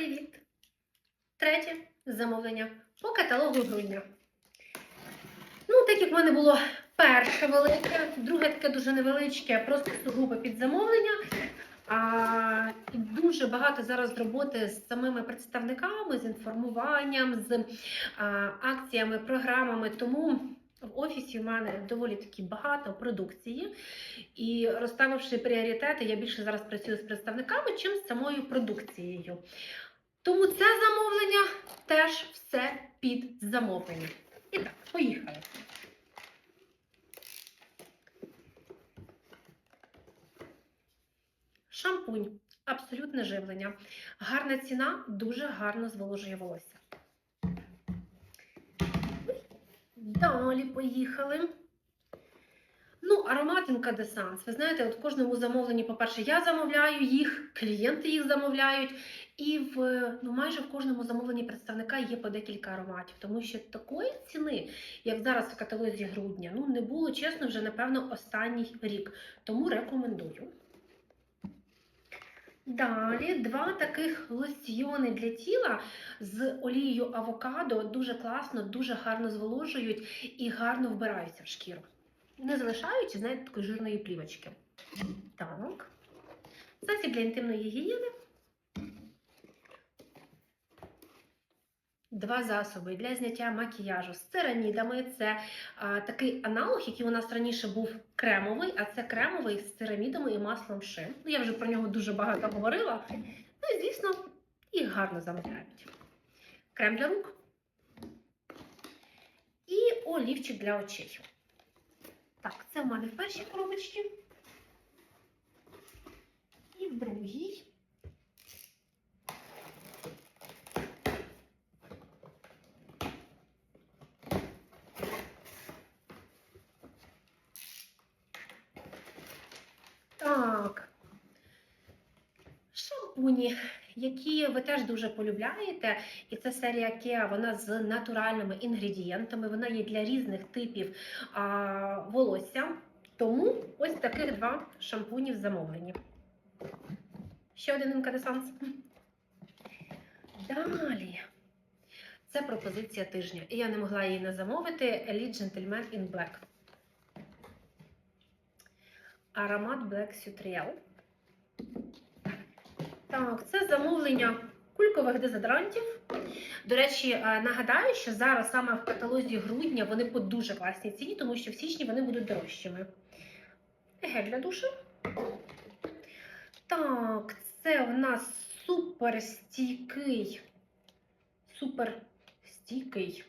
Привіт! Третє замовлення по каталогу грудня. Ну, так як в мене було перше велике, друге таке дуже невеличке, просто сугубо під замовлення. А, дуже багато зараз роботи з самими представниками, з інформуванням, з а, акціями, програмами. Тому в офісі в мене доволі таки багато продукції. І розставивши пріоритети, я більше зараз працюю з представниками, чим з самою продукцією. Тому це замовлення теж все під замовлення. І так, поїхали. Шампунь. Абсолютне живлення. Гарна ціна, дуже гарно зволожує волосся. Далі поїхали. Ну, аромат інкадесанс. Ви знаєте, от в кожному замовленні, по-перше, я замовляю їх, клієнти їх замовляють, і в ну, майже в кожному замовленні представника є по декілька ароматів, тому що такої ціни, як зараз в каталозі грудня, ну не було чесно вже, напевно, останній рік. Тому рекомендую. Далі два таких лосьйони для тіла з олією авокадо дуже класно, дуже гарно зволожують і гарно вбираються в шкіру. Не залишаючи, знаєте, такої жирної плівочки. Так. Засіб для інтимної гігієни. Два засоби для зняття макіяжу з церамідами. Це а, такий аналог, який у нас раніше був кремовий, а це кремовий з церамідами і маслом ши. Ну, я вже про нього дуже багато говорила. Ну і, звісно, їх гарно замовляють. Крем для рук і олівчик для очей. Так, це в мене в першій коробочці. І в другій. Так. Шампуні, які ви теж дуже полюбляєте. І це серія Kea, вона з натуральними інгредієнтами. Вона є для різних типів а, волосся. Тому ось таких два шампуні в замовленні. Ще один інкадесанс. Далі. Це пропозиція тижня. І я не могла її не замовити. Elite Gentleman in Black. Аромат Black Sutriel. Так, це замовлення кулькових дезодорантів. До речі, е, нагадаю, що зараз саме в каталозі грудня вони по дуже класній ціні, тому що в січні вони будуть дорожчими. Гель для душу. Так, це в нас суперстійкий. Суперстійкий.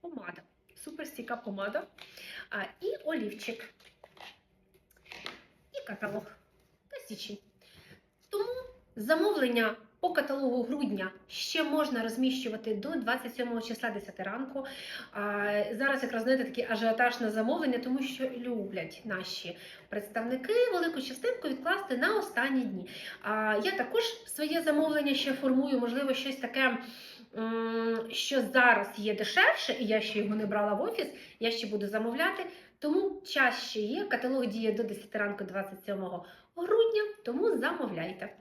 Помада. Суперстійка помада. А, і олівчик. Каталог та січень. Тому замовлення по каталогу грудня ще можна розміщувати до 27 числа 10 ранку. Зараз якраз знаєте такий ажіотаж на замовлення, тому що люблять наші представники велику частинку відкласти на останні дні. Я також своє замовлення ще формую, можливо, щось таке. Що зараз є дешевше, і я ще його не брала в офіс, я ще буду замовляти. Тому час ще є. Каталог діє до 10 ранку 27 грудня, тому замовляйте.